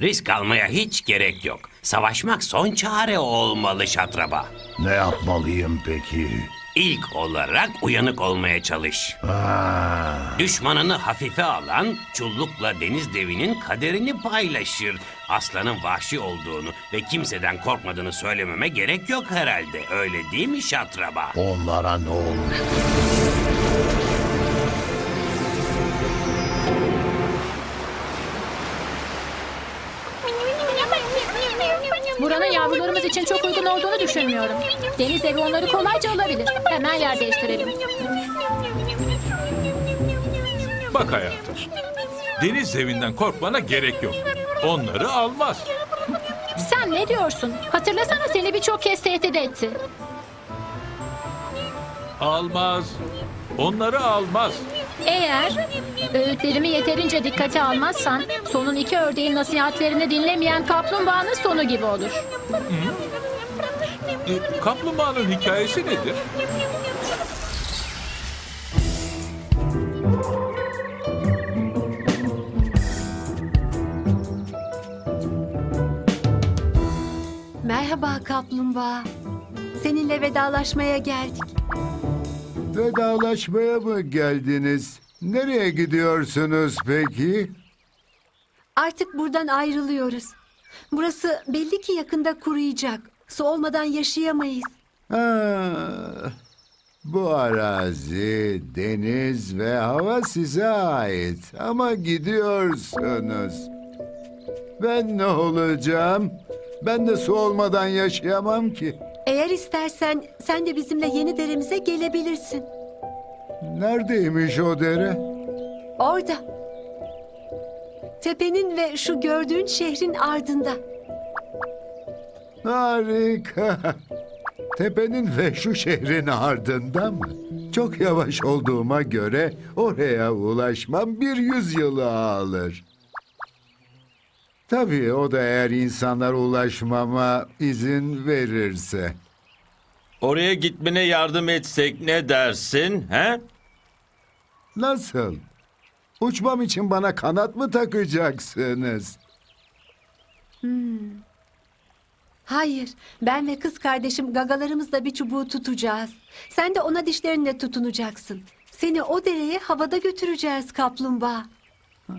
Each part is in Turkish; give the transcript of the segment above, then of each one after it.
Risk almaya hiç gerek yok. Savaşmak son çare olmalı şatraba. Ne yapmalıyım peki? İlk olarak uyanık olmaya çalış. Aa, Düşmanını hafife alan çullukla deniz devinin kaderini paylaşır. Aslanın vahşi olduğunu ve kimseden korkmadığını söylememe gerek yok herhalde. Öyle değil mi şatraba? onlara ne olmuş? Yavrularımız için çok uygun olduğunu düşünmüyorum. Deniz evi onları kolayca alabilir. Hemen yer değiştirelim. Bak hayatım. Deniz devinden korkmana gerek yok. Onları almaz. Sen ne diyorsun? Hatırlasana seni birçok kez tehdit etti. Almaz. Onları almaz. Eğer öğütlerimi yeterince dikkate almazsan sonun iki ördeğin nasihatlerini dinlemeyen kaplumbağanın sonu gibi olur. E, kaplumbağanın hikayesi nedir? Merhaba kaplumbağa. Seninle vedalaşmaya geldik. Vedalaşmaya mı geldiniz? Nereye gidiyorsunuz peki? Artık buradan ayrılıyoruz. Burası belli ki yakında kuruyacak. Su olmadan yaşayamayız. Ha, bu arazi, deniz ve hava size ait. Ama gidiyorsunuz. Ben ne olacağım? Ben de su olmadan yaşayamam ki. Eğer istersen sen de bizimle yeni deremize gelebilirsin. Neredeymiş o dere? Orada. Tepenin ve şu gördüğün şehrin ardında. Harika. Tepenin ve şu şehrin ardında mı? Çok yavaş olduğuma göre oraya ulaşmam bir yüzyılı alır. Tabii o da eğer insanlar ulaşmama izin verirse. Oraya gitmene yardım etsek ne dersin? He? Nasıl? Uçmam için bana kanat mı takacaksınız? Hayır, ben ve kız kardeşim gagalarımızla bir çubuğu tutacağız. Sen de ona dişlerinle tutunacaksın. Seni o dereye havada götüreceğiz kaplumbağa.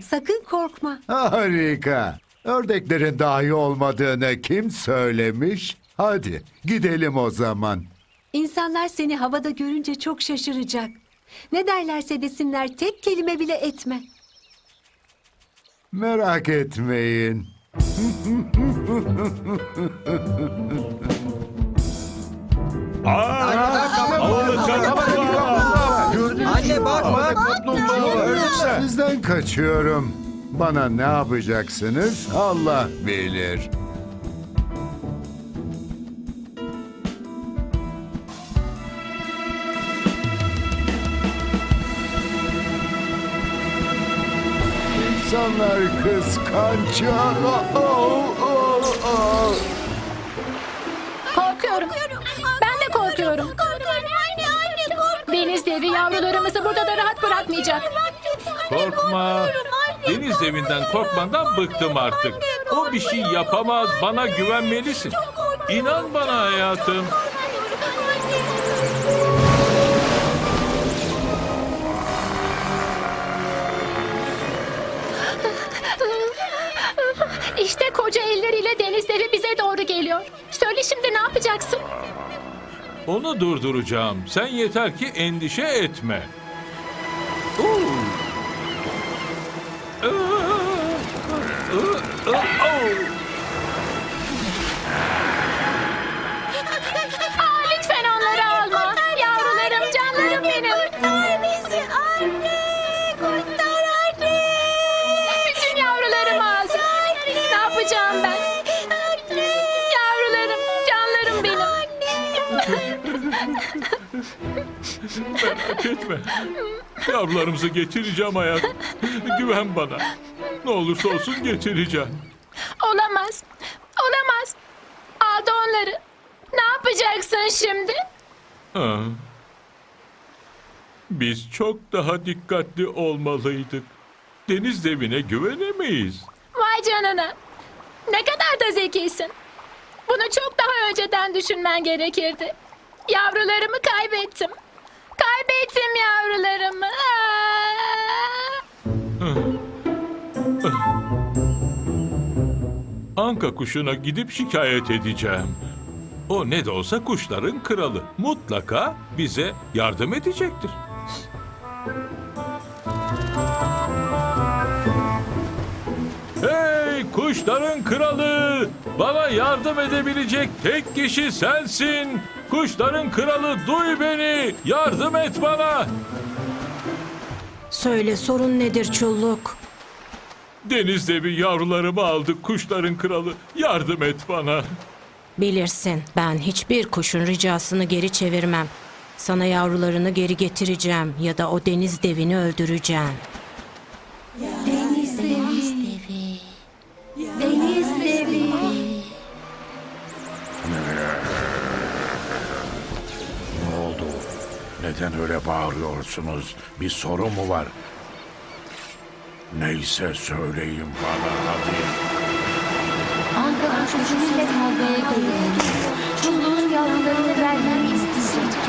Sakın korkma. Harika. Ördeklerin dahi olmadığını kim söylemiş? Hadi gidelim o zaman. İnsanlar seni havada görünce çok şaşıracak. Ne derlerse desinler tek kelime bile etme. Merak etmeyin. Anne bak bak. Sizden kaçıyorum. Bana ne yapacaksınız Allah bilir. İnsanlar kıskanç. Korkuyorum. Ben de korkuyorum. Deniz devi yavrularımızı burada da rahat bırakmayacak. Korkma. Deniz devinden korkmandan bıktım artık. O bir şey yapamaz. Bana güvenmelisin. İnan bana hayatım. İşte koca elleriyle deniz devi bize doğru geliyor. Söyle şimdi ne yapacaksın? Onu durduracağım. Sen yeter ki endişe etme. Oo. Aa, aa, aa, oo. Aa, lütfen onları alma. Yavrularım, canlarım benim. Kurtar bizi anne! Kurtar Merak etme. Yavrularımızı getireceğim hayatım. Güven bana. Ne olursa olsun getireceğim. Olamaz. Olamaz. Aldı onları. Ne yapacaksın şimdi? Ha. Biz çok daha dikkatli olmalıydık. Deniz devine güvenemeyiz. Vay canına. Ne kadar da zekisin. Bunu çok daha önceden düşünmen gerekirdi. Yavrularımı kaybettim. Kaybettim yavrularımı. Anka kuşuna gidip şikayet edeceğim. O ne de olsa kuşların kralı. Mutlaka bize yardım edecektir. Hey kuşların kralı! Bana yardım edebilecek tek kişi sensin. Kuşların kralı duy beni. Yardım et bana. Söyle sorun nedir çulluk? Deniz devi yavrularımı aldı kuşların kralı. Yardım et bana. Bilirsin ben hiçbir kuşun ricasını geri çevirmem. Sana yavrularını geri getireceğim ya da o deniz devini öldüreceğim. Neden öyle bağırıyorsunuz? Bir sorun mu var? Neyse söyleyin bana hadi. Anka kuşuyla kavgaya geliyor. Çulluğun yavrularını vermem isteyecek.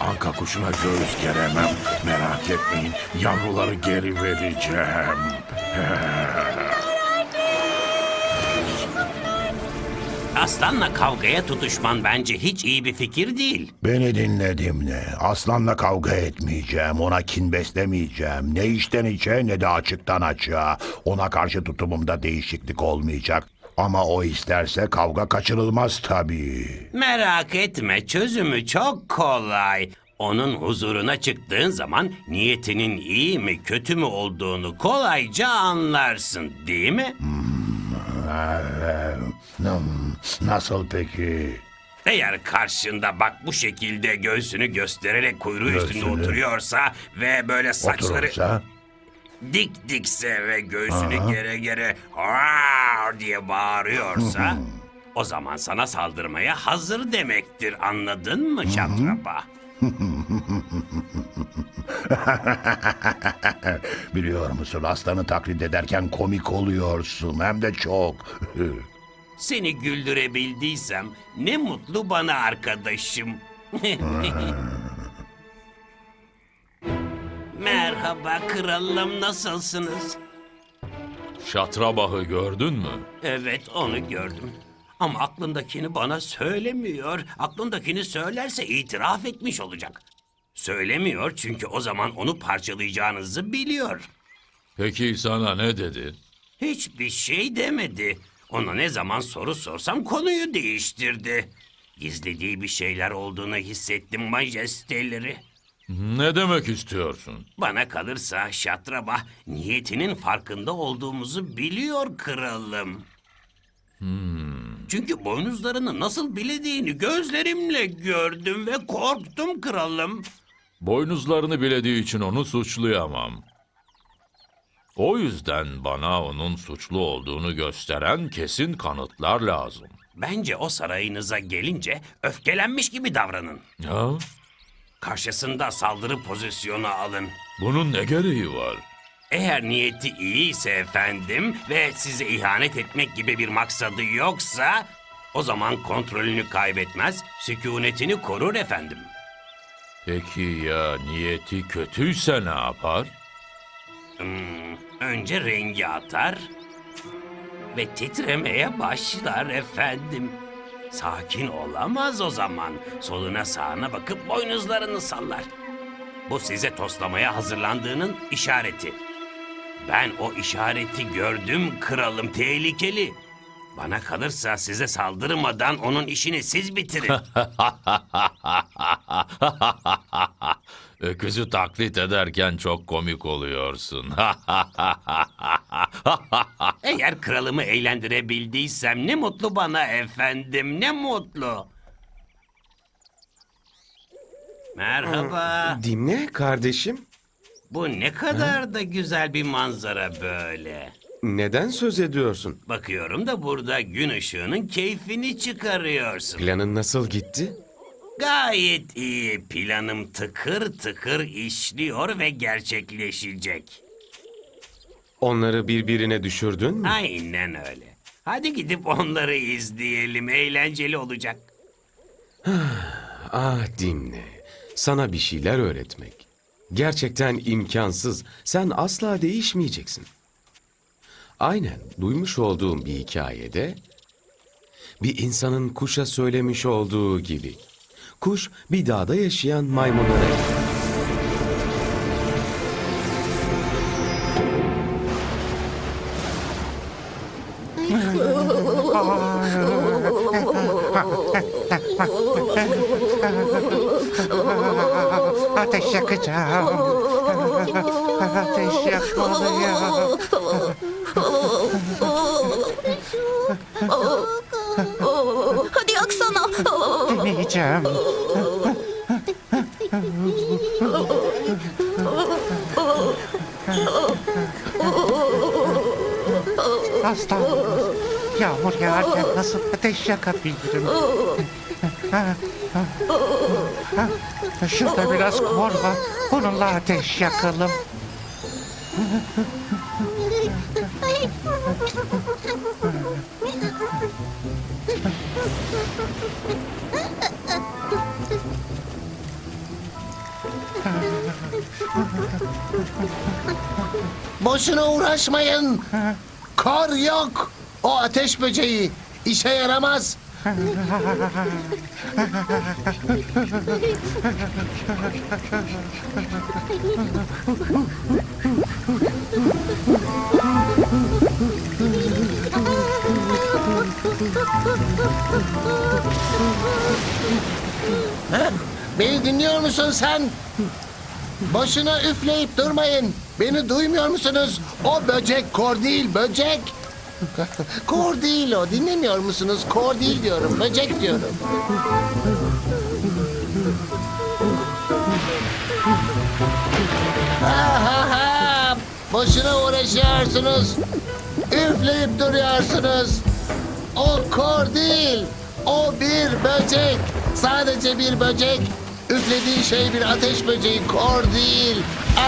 Anka kuşuna göğüs geremem. Merak etmeyin. Yavruları geri vereceğim. Aslanla kavgaya tutuşman bence hiç iyi bir fikir değil. Beni dinle Dimle. Aslanla kavga etmeyeceğim. Ona kin beslemeyeceğim. Ne içten içe ne de açıktan açığa. Ona karşı tutumumda değişiklik olmayacak. Ama o isterse kavga kaçırılmaz tabii. Merak etme çözümü çok kolay. Onun huzuruna çıktığın zaman niyetinin iyi mi kötü mü olduğunu kolayca anlarsın değil mi? Ee, hmm, Nasıl peki? Eğer karşında bak bu şekilde göğsünü göstererek kuyruğu üstünde Göğsünü. oturuyorsa ve böyle saçları Oturursa? dik dikse ve göğsünü gere gere "Aa!" diye bağırıyorsa o zaman sana saldırmaya hazır demektir anladın mı şatraba? Biliyor musun aslanı taklit ederken komik oluyorsun hem de çok. Seni güldürebildiysem ne mutlu bana arkadaşım. Merhaba kralım nasılsınız? Şatrabahı gördün mü? Evet onu gördüm. Ama aklındakini bana söylemiyor. Aklındakini söylerse itiraf etmiş olacak. Söylemiyor çünkü o zaman onu parçalayacağınızı biliyor. Peki sana ne dedi? Hiçbir şey demedi. Ona ne zaman soru sorsam konuyu değiştirdi. Gizlediği bir şeyler olduğunu hissettim majesteleri. Ne demek istiyorsun? Bana kalırsa Şatraba niyetinin farkında olduğumuzu biliyor kralım. Çünkü boynuzlarını nasıl bilediğini gözlerimle gördüm ve korktum kralım. Boynuzlarını bilediği için onu suçlayamam. O yüzden bana onun suçlu olduğunu gösteren kesin kanıtlar lazım. Bence o sarayınıza gelince öfkelenmiş gibi davranın. Ha? Karşısında saldırı pozisyonu alın. Bunun ne gereği var? Eğer niyeti iyi ise efendim ve size ihanet etmek gibi bir maksadı yoksa o zaman kontrolünü kaybetmez, sükunetini korur efendim. Peki ya niyeti kötüyse ne yapar? Hmm, önce rengi atar ve titremeye başlar efendim. Sakin olamaz o zaman. Soluna sağına bakıp boynuzlarını sallar. Bu size toslamaya hazırlandığının işareti. Ben o işareti gördüm kralım tehlikeli. Bana kalırsa size saldırmadan onun işini siz bitirin. Öküzü taklit ederken çok komik oluyorsun. Eğer kralımı eğlendirebildiysem ne mutlu bana efendim, ne mutlu. Merhaba. Dinle kardeşim. Bu ne kadar da güzel bir manzara böyle. Neden söz ediyorsun? Bakıyorum da burada gün ışığının keyfini çıkarıyorsun. Planın nasıl gitti? Gayet iyi. Planım tıkır tıkır işliyor ve gerçekleşecek. Onları birbirine düşürdün mü? Aynen öyle. Hadi gidip onları izleyelim. Eğlenceli olacak. Ah dinle. Sana bir şeyler öğretmek. Gerçekten imkansız. Sen asla değişmeyeceksin. Aynen duymuş olduğum bir hikayede bir insanın kuşa söylemiş olduğu gibi. Kuş bir dağda yaşayan maymunlara gider. Ateş yakacağım. Ateş yakmalıyım. Yaksana. Deneyeceğim. Hasta. Yağmur yağarken nasıl ateş yakabilirim? Şurada biraz kor var. Bununla ateş yakalım. Boşuna uğraşmayın. Kar yok. O ateş böceği işe yaramaz. Beni dinliyor musun sen? Boşuna üfleyip durmayın. Beni duymuyor musunuz? O böcek kor değil, böcek. kor değil o. Dinlemiyor musunuz? Kor değil diyorum. Böcek diyorum. Ha ha ha. Boşuna uğraşıyorsunuz. Üfleyip duruyorsunuz. O kor değil. O bir böcek. Sadece bir böcek. Üflediği şey bir ateş böceği. Kor değil.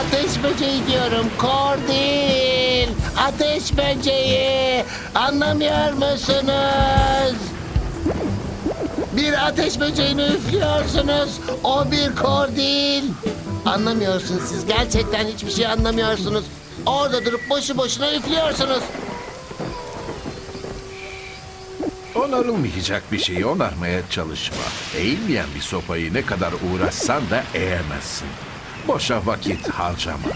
Ateş böceği diyorum. Kor değil. Ateş böceği. Anlamıyor musunuz? Bir ateş böceğini üflüyorsunuz. O bir kor değil. Anlamıyorsunuz siz. Gerçekten hiçbir şey anlamıyorsunuz. Orada durup boşu boşuna üflüyorsunuz. Onarılmayacak bir şeyi onarmaya çalışma. Eğilmeyen bir sopayı ne kadar uğraşsan da eğemezsin. Boşa vakit harcama.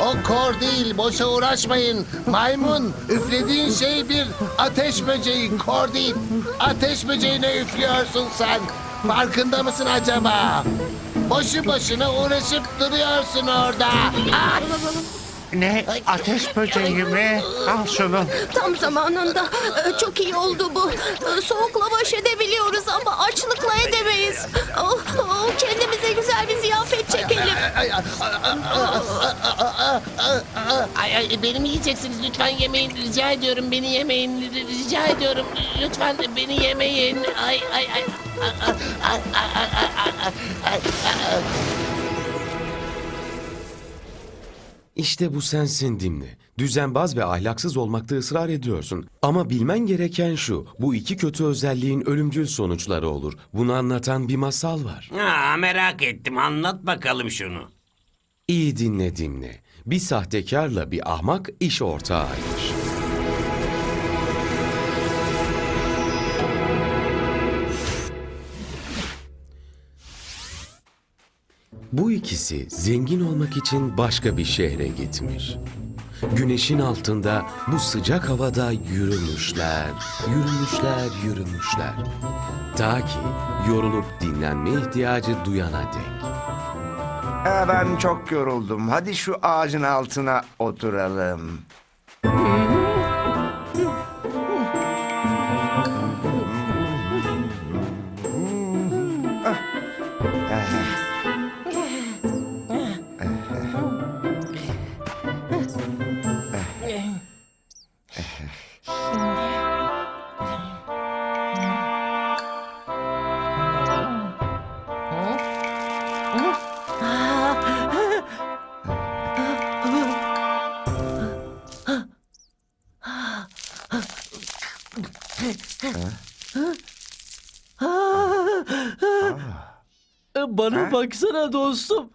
O kor değil, boşa uğraşmayın. Maymun, üflediğin şey bir ateş böceği, kor değil. Ateş böceğine üflüyorsun sen. Farkında mısın acaba? Boşu boşuna uğraşıp duruyorsun orada. Ah! Ne? Ateş böceği mi? Al şunu. Tam zamanında. Ee, Çok iyi oldu bu. Ee, Soğukla baş edebiliyoruz ama açlıkla edemeyiz. Oh, oh, kendimize güzel bir ziyafet çekelim. Ay, ay, ay, ay, beni mi yiyeceksiniz? Lütfen yemeyin. Rica ediyorum beni yemeyin. Rica ediyorum. Lütfen beni yemeyin. Ay ay ay. Ay, ay, ay, ay, ay, ay, İşte bu sensin dinle. Düzenbaz ve ahlaksız olmakta ısrar ediyorsun. Ama bilmen gereken şu, bu iki kötü özelliğin ölümcül sonuçları olur. Bunu anlatan bir masal var. Ha, merak ettim. Anlat bakalım şunu. İyi dinle dinle. Bir sahtekarla bir ahmak iş ortağıymış. Bu ikisi zengin olmak için başka bir şehre gitmiş. Güneşin altında bu sıcak havada yürümüşler, yürümüşler, yürümüşler. Ta ki yorulup dinlenme ihtiyacı duyana dek. Ben çok yoruldum. Hadi şu ağacın altına oturalım. Bana baksana dostum.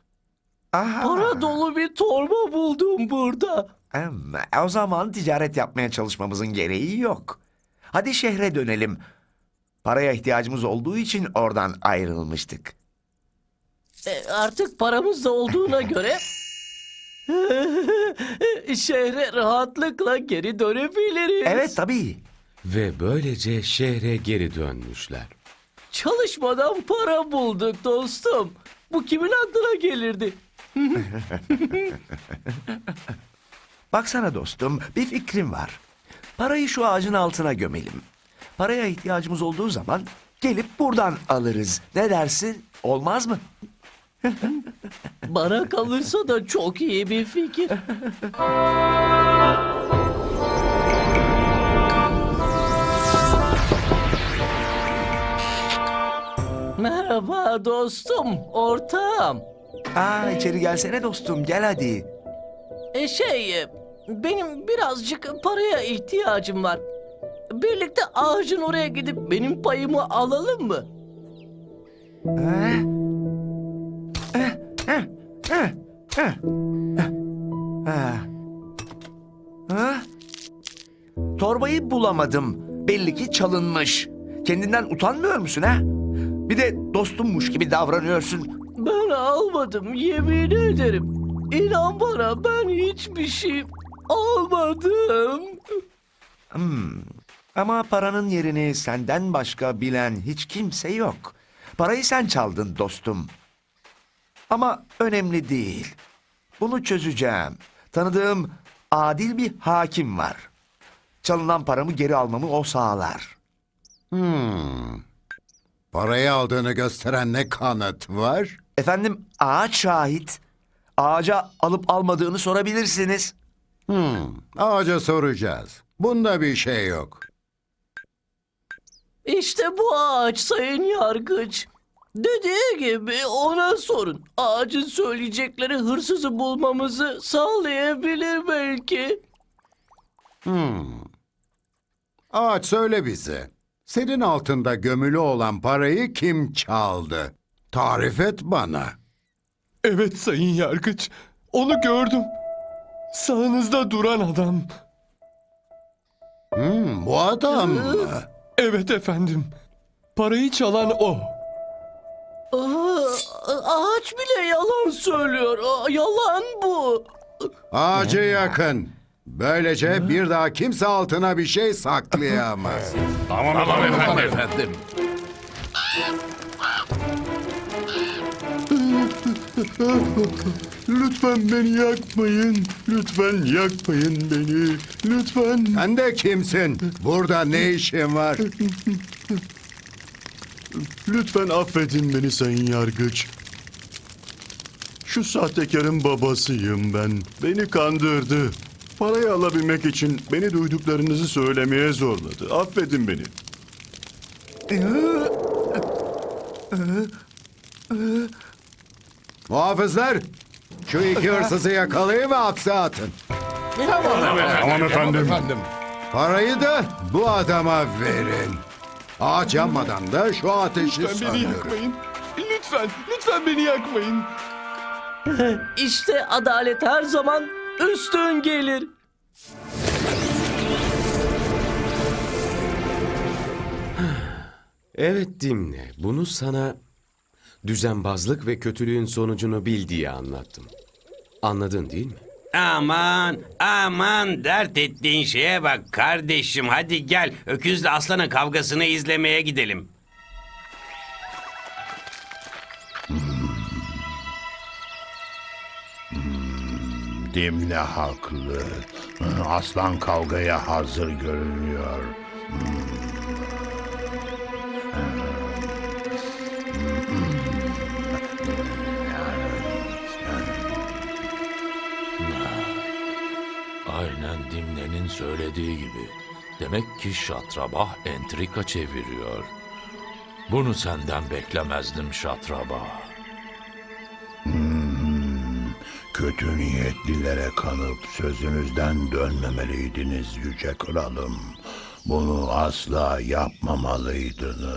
Para dolu bir torba buldum burada. Em, O zaman ticaret yapmaya çalışmamızın gereği yok. Hadi şehre dönelim. Paraya ihtiyacımız olduğu için oradan ayrılmıştık. E, artık paramız da olduğuna göre şehre rahatlıkla geri dönebiliriz. Evet tabii. Ve böylece şehre geri dönmüşler. Çalışmadan para bulduk dostum. Bu kimin aklına gelirdi? Baksana dostum, bir fikrim var. Parayı şu ağacın altına gömelim. Paraya ihtiyacımız olduğu zaman gelip buradan alırız. Ne dersin? Olmaz mı? Bana kalırsa da çok iyi bir fikir. Merhaba dostum, ortağım. Aa içeri gelsene dostum, gel hadi. E şey, e, benim birazcık paraya ihtiyacım var. Birlikte ağacın oraya gidip benim payımı alalım mı? Eh, eh. Ha. Ha? Torbayı bulamadım. Belli ki çalınmış. Kendinden utanmıyor musun ha? Bir de dostummuş gibi davranıyorsun. Ben almadım, yemin ederim. İnan bana ben hiçbir şey almadım. Hmm. Ama paranın yerini senden başka bilen hiç kimse yok. Parayı sen çaldın dostum. Ama önemli değil. Bunu çözeceğim. Tanıdığım adil bir hakim var. Çalınan paramı geri almamı o sağlar. Hmm. Parayı aldığını gösteren ne kanıt var? Efendim ağaç şahit. Ağaca alıp almadığını sorabilirsiniz. Hmm. Ağaca soracağız. Bunda bir şey yok. İşte bu ağaç sayın yargıç. Dediği gibi ona sorun. Ağacın söyleyecekleri hırsızı bulmamızı sağlayabilir belki. Hmm. Ağaç söyle bize. Senin altında gömülü olan parayı kim çaldı? Tarif et bana. Evet sayın yargıç. Onu gördüm. Sağınızda duran adam. Hmm, bu adam mı? Evet efendim. Parayı çalan o. Aa, ağaç bile yalan söylüyor. Yalan bu. Ağacı yakın. Böylece bir daha kimse altına bir şey saklayamaz. Tamam, efendim. efendim. Lütfen beni yakmayın. Lütfen yakmayın beni. Lütfen. Sen de kimsin? Burada ne işin var? Lütfen affedin beni sayın yargıç. Şu sahtekarın babasıyım ben. Beni kandırdı. Parayı alabilmek için beni duyduklarınızı söylemeye zorladı. Affedin beni. Muhafızlar, şu iki hırsızı yakalayın ve hapse atın. Tamam efendim. Parayı da bu adama verin. Ağaç yanmadan da şu ateşi Lütfen beni söndürün. yakmayın. Lütfen, lütfen beni yakmayın. İşte adalet her zaman üstün gelir. Evet Dimne, bunu sana düzenbazlık ve kötülüğün sonucunu bil diye anlattım. Anladın değil mi? Aman aman dert ettiğin şeye bak kardeşim hadi gel öküzle aslanın kavgasını izlemeye gidelim. Dimle haklı. Aslan kavgaya hazır görünüyor. Aynen söylediği gibi. Demek ki Şatrabah entrika çeviriyor. Bunu senden beklemezdim Şatrabah. Kötü niyetlilere kanıp sözünüzden dönmemeliydiniz yüce kralım. Bunu asla yapmamalıydınız.